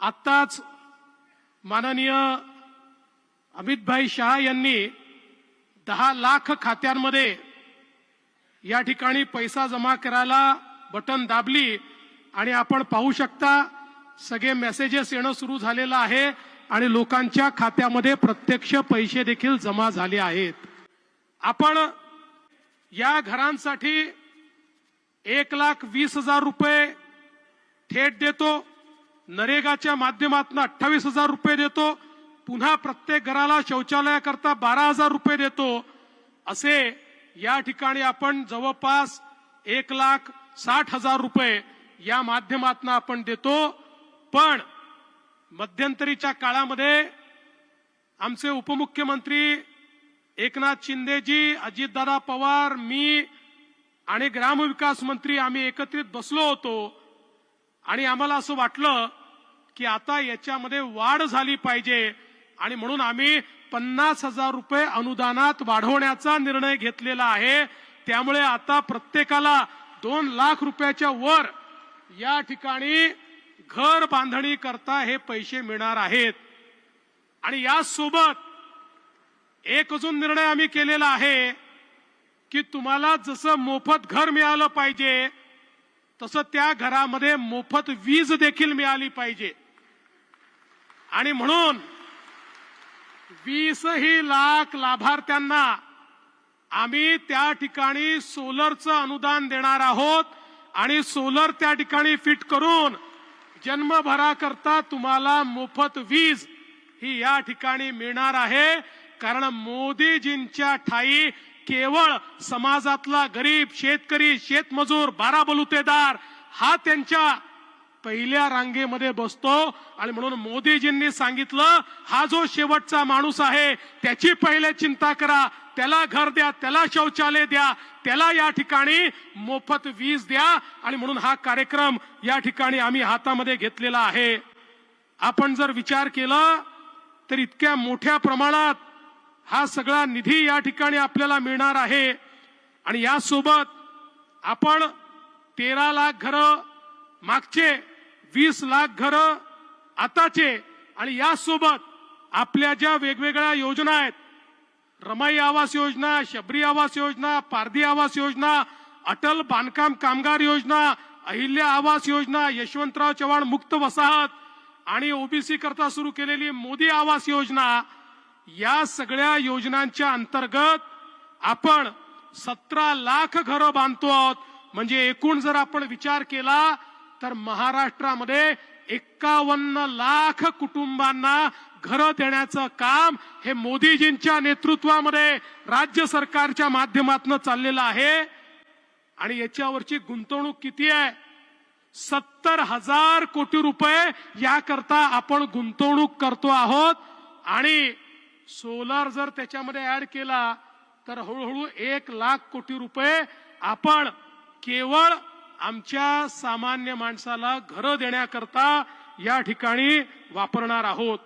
आत्ताच माननीय अमितभाई शहा यांनी दहा लाख खात्यांमध्ये या ठिकाणी पैसा जमा करायला बटन दाबली आणि आपण पाहू शकता सगळे मेसेजेस येणं सुरू झालेलं आहे आणि लोकांच्या खात्यामध्ये प्रत्यक्ष पैसे देखील जमा झाले आहेत. आपण या घरांसाठी एक लाख वीस हजार रुपये थेट देतो. नरेगाच्या माध्यमातून अठ्ठावीस हजार रुपये देतो. पुन्हा प्रत्येक घराला शौचालयाकरता बारा हजार रुपये देतो. असे या ठिकाणी आपण जवळपास एक लाख साठ हजार रुपये या माध्यमातून आपण देतो. पण मध्यंतरीच्या काळामध्ये आमचे उपमुख्यमंत्री एकनाथ शिंदेजी अजितदादा पवार मी आणि ग्रामविकास मंत्री आम्ही एकत्रित बसलो होतो. आणि आम्हाला असं वाटलं की आता याच्यामध्ये वाढ झाली पाहिजे. आणि म्हणून आम्ही पन्नास हजार रुपये अनुदानात वाढवण्याचा निर्णय घेतलेला आहे. त्यामुळे आता प्रत्येकाला दोन लाख रुपयाच्या वर या ठिकाणी घर बांधणी करता हे पैसे मिळणार आहेत. आणि यासोबत एक अजून निर्णय आम्ही केलेला आहे की तुम्हाला जसं मोफत घर मिळालं पाहिजे तसं त्या घरामध्ये मोफत वीज देखील मिळाली पाहिजे. आणि म्हणून वीसही लाख लाभार्थ्यांना आम्ही त्या ठिकाणी सोलरचं अनुदान देणार आहोत आणि सोलर त्या ठिकाणी फिट करून जन्मभराकरता तुम्हाला मोफत वीज ही या ठिकाणी मिळणार आहे. कारण मोदीजींच्या ठाई केवळ समाजातला गरीब शेतकरी शेतमजूर बारा बलुतेदार हा त्यांच्या पहिल्या रांगेमध्ये बसतो. आणि म्हणून मोदीजींनी सांगितलं हा जो शेवटचा माणूस आहे त्याची पहिले चिंता करा. त्याला घर द्या त्याला शौचालय द्या त्याला या ठिकाणी मोफत वीज द्या. आणि म्हणून हा कार्यक्रम या ठिकाणी आम्ही हातामध्ये घेतलेला आहे. आपण जर विचार केला तर इतक्या मोठ्या प्रमाणात हा सगळा निधी या ठिकाणी आपल्याला मिळणार आहे. आणि यासोबत आपण तेरा लाख घरं मागचे वीस लाख घरं आताचे आणि यासोबत आपल्या ज्या वेगवेगळ्या योजना आहेत रमाई आवास योजना शबरी आवास योजना पारधी आवास योजना अटल बांधकाम कामगार योजना अहिल्या आवास योजना यशवंतराव चव्हाण मुक्त वसाहत आणि ओबीसी करता सुरू केलेली मोदी आवास योजना या सगळ्या योजनांच्या अंतर्गत आपण सतरा लाख घरं बांधतो आहोत. म्हणजे एकूण जर आपण विचार केला तर महाराष्ट्रामध्ये एक्कावन्न लाख कुटुंबांना घरं देण्याचं काम हे मोदीजींच्या नेतृत्वामध्ये राज्य सरकारच्या माध्यमातून चाललेलं आहे. आणि याच्यावरची गुंतवणूक किती आहे? सत्तर हजार कोटी रुपये याकरता आपण गुंतवणूक करतो आहोत. आणि सोलार जर त्याच्यामध्ये ऍड केला तर हळूहळू एक लाख कोटी रुपये आपण केवळ आमच्या सामान्य माणसाला घरं देण्याकरता या ठिकाणी वापरणार आहोत.